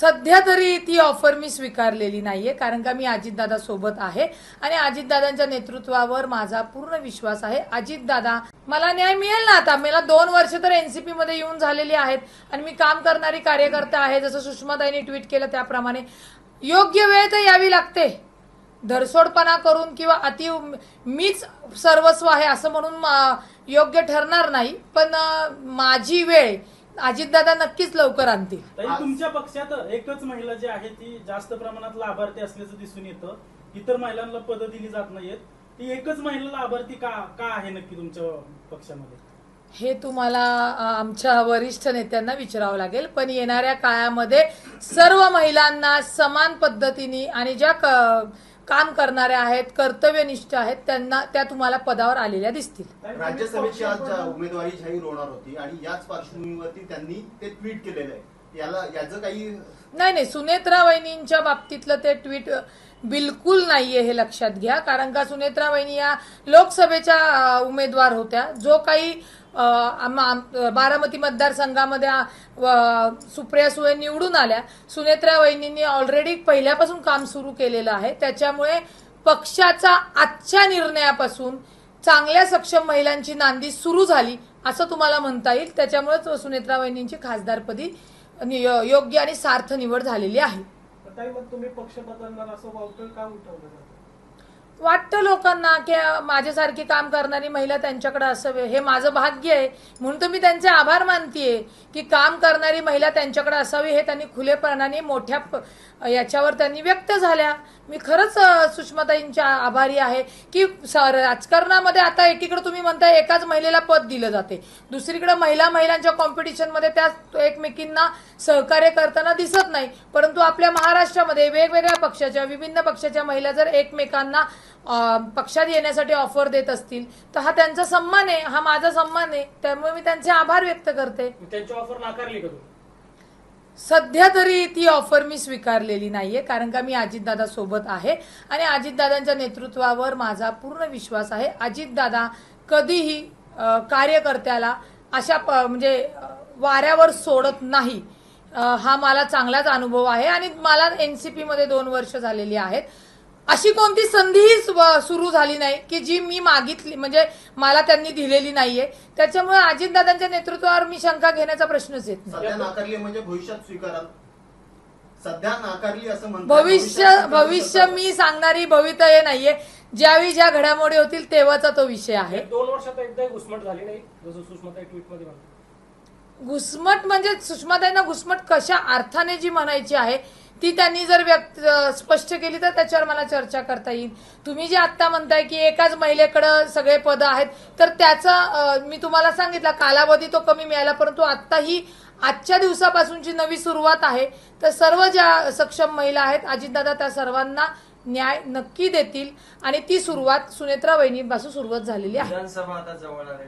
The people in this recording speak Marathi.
सध्या तरी ती ऑफर मी स्वीकारलेली नाहीये कारण का मी अजितदादा सोबत आहे आणि अजितदादांच्या नेतृत्वावर माझा पूर्ण विश्वास आहे. अजितदादा मला न्याय मिळेल ना आता? मला दोन वर्ष तर एनसीपी मध्ये येऊन झालेली आहेत आणि मी काम करणारी कार्यकर्ता आहे. जसं सुषमाताईंनी ट्विट केलं त्याप्रमाणे. योग्य वेळ तर यावी लागते. धरसोडपणा करून किंवा अति मीच सर्वस्व आहे असं म्हणून योग्य ठरणार नाही. पण माझी वेळ अजितदादा नक्कीच लवकर आणतील. ताई तुमच्या पक्षात एकच महिला जी आहे ती जास्त प्रमाणात लाभार्थी असल्याचं दिसून येतं. इतर महिलांना पदं दिली जात नाहीत ती एकच महिला लाभार्थी का का आहे नक्की तुमच्या पक्षामध्ये? हे तुम्हाला अ, आमच्या वरिष्ठ नेत्यांना विचारावं लागेल. पण येणाऱ्या काळामध्ये सर्व महिलांना समान पद्धतीने आणि ज्या क- काम करणाऱ्या आहेत कर्तव्यनिष्ठ आहेत त्यांना त्या तुम्हाला पदावर आलेल्या दिसतील. राज्यसभेची आज उमेदवारी जाहीर होणार होती आणि याच पार्श्वभूमीवरती त्यांनी ते ट्विट केलेलं आहे. याला याचं काही नाही नाही सुनेत्रा वहिनींच्या बाबतीतलं ते ट्विट बिलकुल नाहीये हे लक्षात घ्या. कारण का सुनेत्रा वहिनी या लोकसभेच्या अ, उमेदवार होत्या. जो काही बारामती मतदारसंघामध्ये सुप्रिया सुळे निवडून आल्या. सुनेत्रा वहिनींनी ऑलरेडी पहिल्यापासून काम सुरू केलेलं आहे. त्याच्यामुळे पक्षाचा आजच्या निर्णयापासून चांगल्या सक्षम महिलांची नांदी सुरू झाली असं तुम्हाला म्हणता येईल. त्याच्यामुळेच सुनेत्रा वहिनींची खासदारपदी योग्य आणि सार्थ निवड झालेली आहे. तुम्ही पक्ष बदलणार असं का उठवलं वाटतं लोकांना की माझ्यासारखी काम करणारी महिला त्यांच्याकडे असावे. हे माझं भाग्य आहे. म्हणून तर मी त्यांचे आभार मानतीये की काम करणारी महिला त्यांच्याकडे असावी हे त्यांनी खुलेपणाने मोठ्या याच्यावर त्यांनी व्यक्त झाल्या. मी खरंच सुषमाताईंच्या आभारी आहे की राजकारणामध्ये आता एकीकडे तुम्ही म्हणताय एकाच महिलेला पद दिलं जाते. दुसरीकडे महिला महिलांच्या कॉम्पिटिशनमध्ये त्या एकमेकींना सहकार्य करताना दिसत नाही. परंतु आपल्या महाराष्ट्रामध्ये वेगवेगळ्या पक्षाच्या विभिन्न पक्षाच्या महिला जर एकमेकांना पक्षात येण्यासाठी ऑफर देत असतील तर हा त्यांचा सन्मान आहे हा माझा सन्मान आहे. त्यामुळे मी त्यांचे आभार व्यक्त करते. त्यांची ऑफर नाकारली का सध्या तरी ती ऑफर मी स्वीकारलेली नाहीये कारण का मी अजितदादा सोबत आहे आणि अजितदादांच्या नेतृत्वावर माझा पूर्ण विश्वास आहे. अजितदादा कधीही कार्यकर्त्याला अशा प- म्हणजे वाऱ्यावर सोडत नाही. हा मला चांगलाच अनुभव आहे आणि मला एन सी पीमध्ये दोन वर्ष झालेली आहेत. अशी कोणती संधीही सुरू झाली नाही की जी मी मागितली म्हणजे मला त्यांनी दिलेली नाहीये. त्याच्यामुळे अजितदादांच्या नेतृत्वावर मी शंका घेण्याचा प्रश्नच येत नाही. सध्या नाकारली म्हणजे भविष्यात स्वीकाराल. सध्या नाकारली असं म्हणतात भविष्य भविष्यात भविष्य मी सांगणारी भवितव्य नाहीये. ज्यावेळी ज्या घडामोडी होतील तेव्हाचा तो विषय आहे. दोन वर्षात एकदा घुसमट झाली नाही जसं सुषमाताई ट्विटमध्ये म्हणतात. घुसमट म्हणजे सुषमाताईंना घुसमट कशा अर्थाने जी म्हणायची आहे ती त्यांनी जर व्यक्त स्पष्ट केली तर त्याच्यावर मला चर्चा करता येईल. तुम्ही जे आता म्हणताय की एकाच महिलेकडं सगळे पद आहेत तर त्याचा मी तुम्हाला सांगितलं कालावधी तो कमी मिळाला परंतु आता ही आजच्या दिवसापासूनची नवी सुरुवात आहे तर सर्व ज्या सक्षम महिला आहेत अजितदादा त्या सर्वांना न्याय नक्की देतील. आणि ती सुरुवात सुनेत्रा वहिनीपासून सुरुवात झालेली आहे. विधानसभा आता जवळ